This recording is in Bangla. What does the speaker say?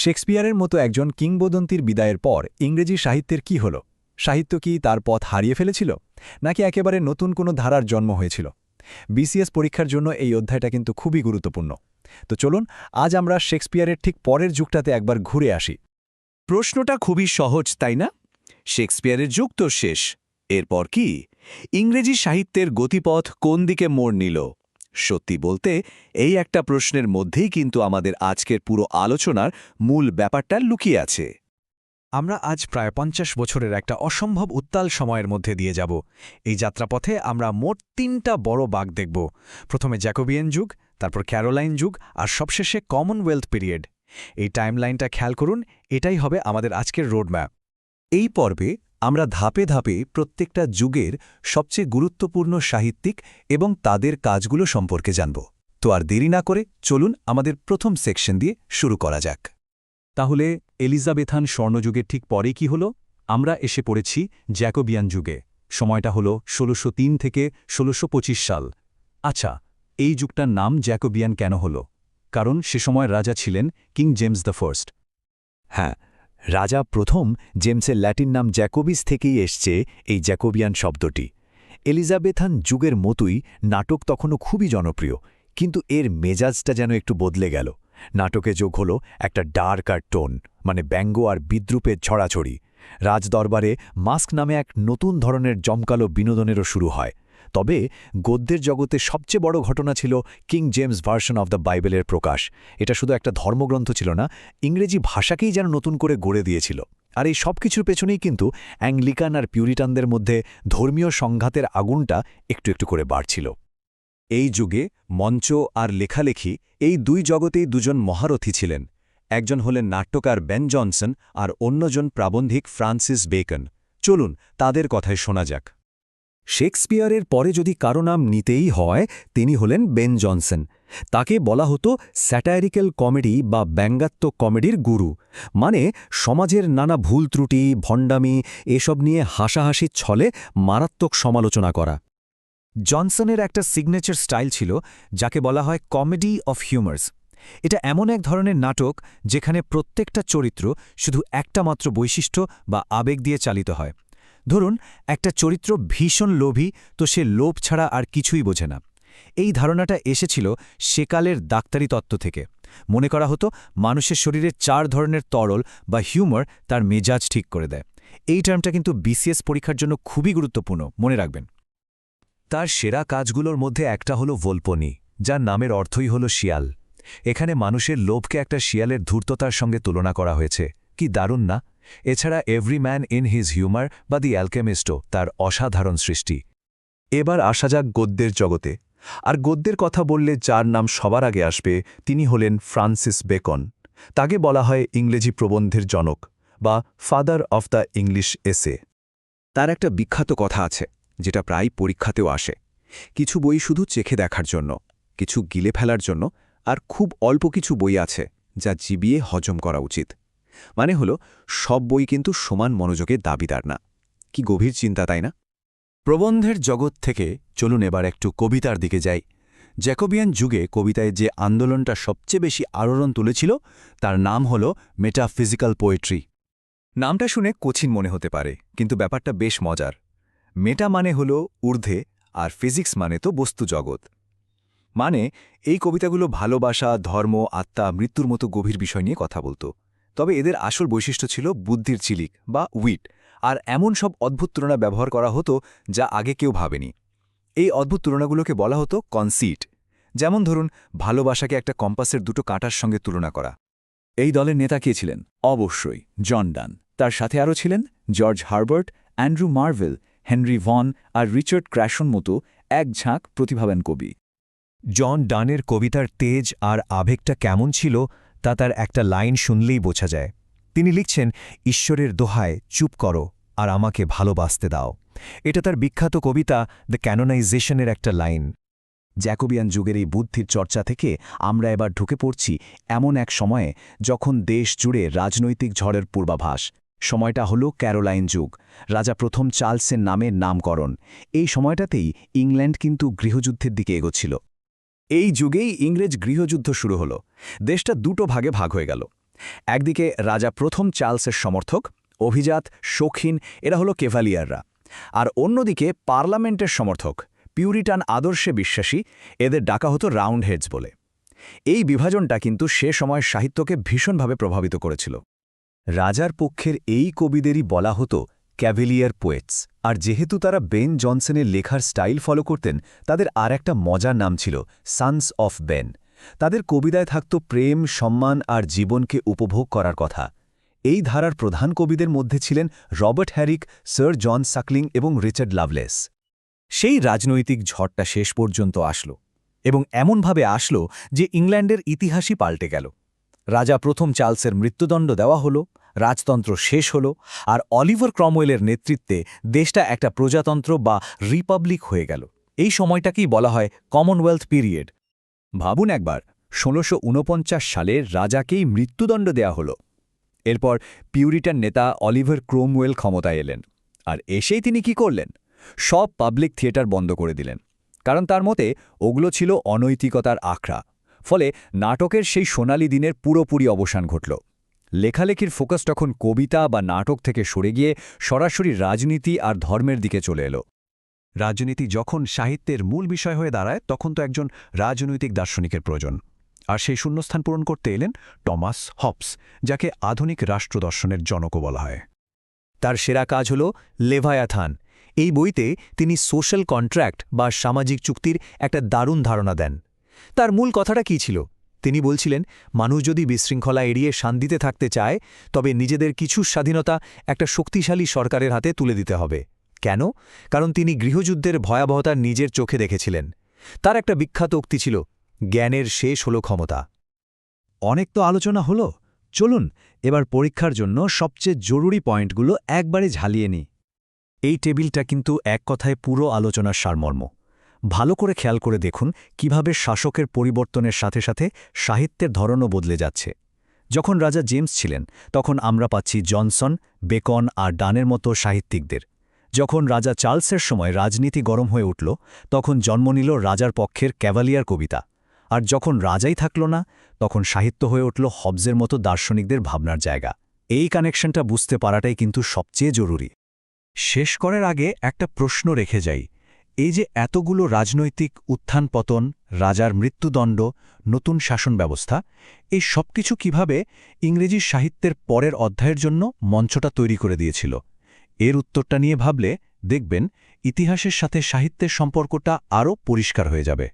শেক্সপিয়ারের মতো একজন কিংবদন্তির বিদায়ের পর ইংরেজি সাহিত্যের কি হল? সাহিত্য কি তার পথ হারিয়ে ফেলেছিল? নাকি একেবারে নতুন কোনো ধারার জন্ম হয়েছিল? বিসিএস পরীক্ষার জন্য এই অধ্যায়টা কিন্তু খুবই গুরুত্বপূর্ণ। তো চলুন, আজ আমরা শেক্সপিয়ারের ঠিক পরের যুগটাতে একবার ঘুরে আসি। প্রশ্নটা খুবই সহজ, তাই না? শেক্সপিয়ারের যুগ তো শেষ। এরপর কি? ইংরেজি সাহিত্যের গতিপথ কোন দিকে মোড় নিল? সত্যি বলতে, এই একটা প্রশ্নের মধ্যেই কিন্তু আমাদের আজকের পুরো আলোচনার মূল ব্যাপারটা লুকিয়ে আছে। আমরা আজ প্রায় পঞ্চাশ বছরের একটা অসম্ভব উত্তাল সময়ের মধ্যে দিয়ে যাব। এই যাত্রাপথে আমরা মোট তিনটা বড় বাঘ দেখব। প্রথমে জ্যাকোবিয়ান যুগ, তারপর ক্যারোলাইন যুগ আর সবশেষে কমনওয়েলথ পিরিয়ড। এই টাইমলাইনটা খেয়াল করুন, এটাই হবে আমাদের আজকের রোডম্যাপ। এই পর্বে আমরা ধাপে ধাপে প্রত্যেকটা যুগের সবচেয়ে গুরুত্বপূর্ণ সাহিত্যিক এবং তাদের কাজগুলো সম্পর্কে জানব। তো আর দেরি না করে চলুন আমাদের প্রথম সেকশন দিয়ে শুরু করা যাক। তাহলে এলিজাবেথান স্বর্ণযুগের ঠিক পরে কি হল? আমরা এসে পড়েছি জ্যাকোবিয়ান যুগে। সময়টা হল ষোলোশো থেকে ষোলোশো সাল। আচ্ছা এই যুগটার নাম জ্যাকোবিয়ান কেন হল? কারণ সে সময় রাজা ছিলেন কিং জেমস দ্য ফার্স্ট। হ্যাঁ রাজা প্রথম জেমসের ল্যাটিন নাম জ্যাকোবিস থেকেই এসছে এই জ্যাকোবিয়ান শব্দটি। এলিজাবেথান যুগের মতোই নাটক তখনও খুবই জনপ্রিয়, কিন্তু এর মেজাজটা যেন একটু বদলে গেল। নাটকে যোগ হল একটা ডার্ক আর টোন মানে ব্যঙ্গ আর বিদ্রুপের ছড়াছড়ি। রাজদরবারে মাস্ক নামে এক নতুন ধরনের জমকালো বিনোদনেরও শুরু হয়। তবে গদ্যের জগতে সবচেয়ে বড় ঘটনা ছিল King James version of the বাইবেলের প্রকাশ। এটা শুধু একটা ধর্মগ্রন্থ ছিল না, ইংরেজি ভাষাকেই যেন নতুন করে গড়ে দিয়েছিল। আর এই সব কিছুর পেছনেই কিন্তু অ্যাংলিকান আর পিউরিটানদের মধ্যে ধর্মীয় সংঘাতের আগুনটা একটু একটু করে বাড়ছিল। এই যুগে মঞ্চ আর লেখালেখি, এই দুই জগতেই দুজন মহারথী ছিলেন। একজন হলেন নাট্যকার বেন জনসন আর অন্যজন প্রাবন্ধিক ফ্রান্সিস বেকন। চলুন তাদের কথায় শোনা যাক। শেক্সপিয়ারের পরে যদি কারও নাম নিতেই হয়, তিনি হলেন বেন জনসন। তাকে বলা হতো স্যাটায়ারিক্যাল কমেডি বা ব্যঙ্গাত্মক কমেডির গুরু। মানে সমাজের নানা ভুল ত্রুটি, ভণ্ডামি, এসব নিয়ে হাসাহাসির ছলে মারাত্মক সমালোচনা করা। জনসনের একটা সিগনেচার স্টাইল ছিল, যাকে বলা হয় কমেডি অফ হিউমার্স। এটা এমন এক ধরনের নাটক, যেখানে প্রত্যেকটা চরিত্র শুধু একটা মাত্র বৈশিষ্ট্য বা আবেগ দিয়ে চালিত হয়। ধরুন, একটা চরিত্র ভীষণ লোভী, তো সে লোভ ছাড়া আর কিছুই বোঝে না। এই ধারণাটা এসেছিল সেকালের ডাক্তারি তত্ত্ব থেকে। মনে করা হতো, মানুষের শরীরে চার ধরনের তরল বা হিউমার তার মেজাজ ঠিক করে দেয়। এই টার্মটা কিন্তু বিসিএস পরীক্ষার জন্য খুবই গুরুত্বপূর্ণ, মনে রাখবেন। তার সেরা কাজগুলোর মধ্যে একটা হলো ভোলপনি, যার নামের অর্থই হল শিয়াল। এখানে মানুষের লোভকে একটা শিয়ালের ধূর্ততার সঙ্গে তুলনা করা হয়েছে। কি দারুণ না? এছাড়া every man in his humour বা দি অ্যালকেমিস্টো তার অসাধারণ সৃষ্টি। এবার আসা যাক গদ্যের জগতে। আর গদ্যের কথা বললে যার নাম সবার আগে আসবে, তিনি হলেন ফ্রান্সিস বেকন তাকে বলা হয় ইংরেজি প্রবন্ধের জনক বা ফাদার অফ দ্য ইংলিশ এসে তার একটা বিখ্যাত কথা আছে, যেটা প্রায় পরীক্ষাতেও আসে। কিছু বই শুধু চেখে দেখার জন্য, কিছু গিলে ফেলার জন্য, আর খুব অল্প কিছু বই আছে, যা জিবিয়ে হজম করা উচিত। মানে হলো, সব বই কিন্তু সমান মনোযোগের দাবিদার না। কি গভীর চিন্তা, তাই না? প্রবন্ধের জগৎ থেকে চলুন এবার একটু কবিতার দিকে যাই। জ্যাকোবিয়ান যুগে কবিতায় যে আন্দোলনটা সবচেয়ে বেশি আলোড়ন তুলেছিল, তার নাম হল মেটাফিজিক্যাল পোয়েট্রি নামটা শুনে কঠিন মনে হতে পারে, কিন্তু ব্যাপারটা বেশ মজার। মেটা মানে হল ঊর্ধ্বে, আর ফিজিক্স মানে তো বস্তু জগৎ। মানে এই কবিতাগুলো ভালোবাসা, ধর্ম, আত্মা, মৃত্যুর মতো গভীর বিষয় নিয়ে কথা বলতো। তবে এদের আসল বৈশিষ্ট্য ছিল বুদ্ধির চিলিক বা উইট, আর এমন সব অদ্ভুত তুলনা ব্যবহার করা হতো যা আগে কেউ ভাবেনি। এই অদ্ভুত তুলনাগুলোকে বলা হতো কনসিট। যেমন ধরুন, ভালোবাসাকে একটা কম্পাসের দুটো কাঁটার সঙ্গে তুলনা করা। এই দলের নেতা কে ছিলেন? অবশ্যই, জন ডান। তার সাথে আরও ছিলেন George Herbert, Andrew Marvell, Henry Vaughan আর রিচার্ড ক্র্যাশন মতো এক ঝাঁক প্রতিভাবান কবি। জন ডানের কবিতার তেজ আর আবেগটা কেমন ছিল তা তার একটা লাইন শুনলেই বোঝা যায়। তিনি লিখছেন, ঈশ্বরের দোহায় চুপ করো আর আমাকে ভালোবাসতে দাও। এটা তার বিখ্যাত কবিতা দ্য ক্যানোনাইজেশনের একটা লাইন। জ্যাকোবিয়ান যুগের এই বুদ্ধির চর্চা থেকে আমরা এবার ঢুকে পড়ছি এমন এক সময়ে যখন দেশ জুড়ে রাজনৈতিক ঝড়ের পূর্বাভাস। সময়টা হল ক্যারোলাইন যুগ। রাজা প্রথম চার্লসের নামের নামকরণ। এই সময়টাতেই ইংল্যান্ড কিন্তু গৃহযুদ্ধের দিকে এগোচ্ছিল। এই যুগেই ইংরেজ গৃহযুদ্ধ শুরু হল। দেশটা দুটো ভাগে ভাগ হয়ে গেল। একদিকে রাজা প্রথম চার্লসের সমর্থক, অভিজাত, শৌখিন, এরা হলো কেভালিয়াররা। আর অন্যদিকে পার্লামেন্টের সমর্থক, পিউরিটান আদর্শে বিশ্বাসী, এদের ডাকা হতো রাউন্ড হেডস বলে। এই বিভাজনটা কিন্তু সে সময় সাহিত্যকে ভীষণভাবে প্রভাবিত করেছিল। রাজার পক্ষের এই কবিদেরই বলা হতো ক্যাভেলিয়ার পোয়েটস। আর যেহেতু তারা বেন জনসনের লেখার স্টাইল ফলো করতেন, তাদের আর একটা মজার নাম ছিল সানস অফ বেন তাদের কবিতায় থাকত প্রেম, সম্মান আর জীবনকে উপভোগ করার কথা। এই ধারার প্রধান কবিদের মধ্যে ছিলেন Robert Herrick, sir John Suckling এবং রিচার্ড লাভলেস। সেই রাজনৈতিক ঝড়টা শেষ পর্যন্ত আসলো এবং এমনভাবে আসলো যে ইংল্যান্ডের ইতিহাসই পাল্টে গেল। রাজা প্রথম চার্লসের মৃত্যুদণ্ড দেওয়া হলো, রাজতন্ত্র শেষ হল, আর অলিভার ক্রমওয়েলের নেতৃত্বে দেশটা একটা প্রজাতন্ত্র বা রিপাবলিক হয়ে গেল। এই সময়টাকেই বলা হয় কমনওয়েলথ পিরিয়ড। ভাবুন একবার, ষোলোশো সালে রাজাকেই মৃত্যুদণ্ড দেয়া হলো। এরপর পিউরিটান নেতা অলিভার ক্রোমওয়েল ক্ষমতায় এলেন। আর এসেই তিনি কি করলেন? সব পাবলিক থিয়েটার বন্ধ করে দিলেন। কারণ তার মতে ওগুলো ছিল অনৈতিকতার আখড়া। ফলে নাটকের সেই সোনালি দিনের পুরোপুরি অবসান ঘটল। লেখালেখির ফোকাস তখন কবিতা বা নাটক থেকে সরে গিয়ে সরাসরি রাজনীতি আর ধর্মের দিকে চলে এলো। রাজনীতি যখন সাহিত্যের মূল বিষয় হয়ে দাঁড়ায়, তখন তো একজন রাজনৈতিক দার্শনিকের প্রয়োজন। আর সেই শূন্যস্থান পূরণ করতে এলেন টমাস হপস যাকে আধুনিক রাষ্ট্রদর্শনের জনকও বলা হয়। তার সেরা কাজ হল লেভায়াথান। এই বইতে তিনি সোশ্যাল কন্ট্র্যাক্ট বা সামাজিক চুক্তির একটা দারুণ ধারণা দেন। তার মূল কথাটা কী ছিল? তিনি বলছিলেন, মানুষ যদি বিশৃঙ্খলা এড়িয়ে শান্তিতে থাকতে চায়, তবে নিজেদের কিছু স্বাধীনতা একটা শক্তিশালী সরকারের হাতে তুলে দিতে হবে। কেন? কারণ তিনি গৃহযুদ্ধের ভয়াবহতা নিজের চোখে দেখেছিলেন। তার একটা বিখ্যাত উক্তি ছিল, জ্ঞানের শেষ হল ক্ষমতা। অনেক তো আলোচনা হলো। চলুন, এবার পরীক্ষার জন্য সবচেয়ে জরুরি পয়েন্টগুলো একবারে ঝালিয়ে নিই। এই টেবিলটা কিন্তু এক কথায় পুরো আলোচনার সারমর্ম। ভালো করে খেয়াল করে দেখুন কীভাবে শাসকের পরিবর্তনের সাথে সাথে সাহিত্যের ধরনও বদলে যাচ্ছে। যখন রাজা জেমস ছিলেন, তখন আমরা পাচ্ছি জনসন, বেকন আর ডানের মতো সাহিত্যিকদের। যখন রাজা চার্লসের সময় রাজনীতি গরম হয়ে উঠল, তখন জন্ম নিল রাজার পক্ষের ক্যাভালিয়ার কবিতা। আর যখন রাজাই থাকল না, তখন সাহিত্য হয়ে উঠল হবজের মতো দার্শনিকদের ভাবনার জায়গা। এই কানেকশনটা বুঝতে পারাটাই কিন্তু সবচেয়ে জরুরি। শেষ করার আগে একটা প্রশ্ন রেখে যাই। এই যে এতগুলো রাজনৈতিক উত্থান পতন, রাজার মৃত্যুদণ্ড, নতুন শাসন ব্যবস্থা, এই সব কিছু কীভাবে ইংরেজি সাহিত্যের পরের অধ্যায়ের জন্য মঞ্চটা তৈরি করে দিয়েছিল? এর উত্তরটা নিয়ে ভাবলে দেখবেন ইতিহাসের সাথে সাহিত্যের সম্পর্কটা আরও পরিষ্কার হয়ে যাবে।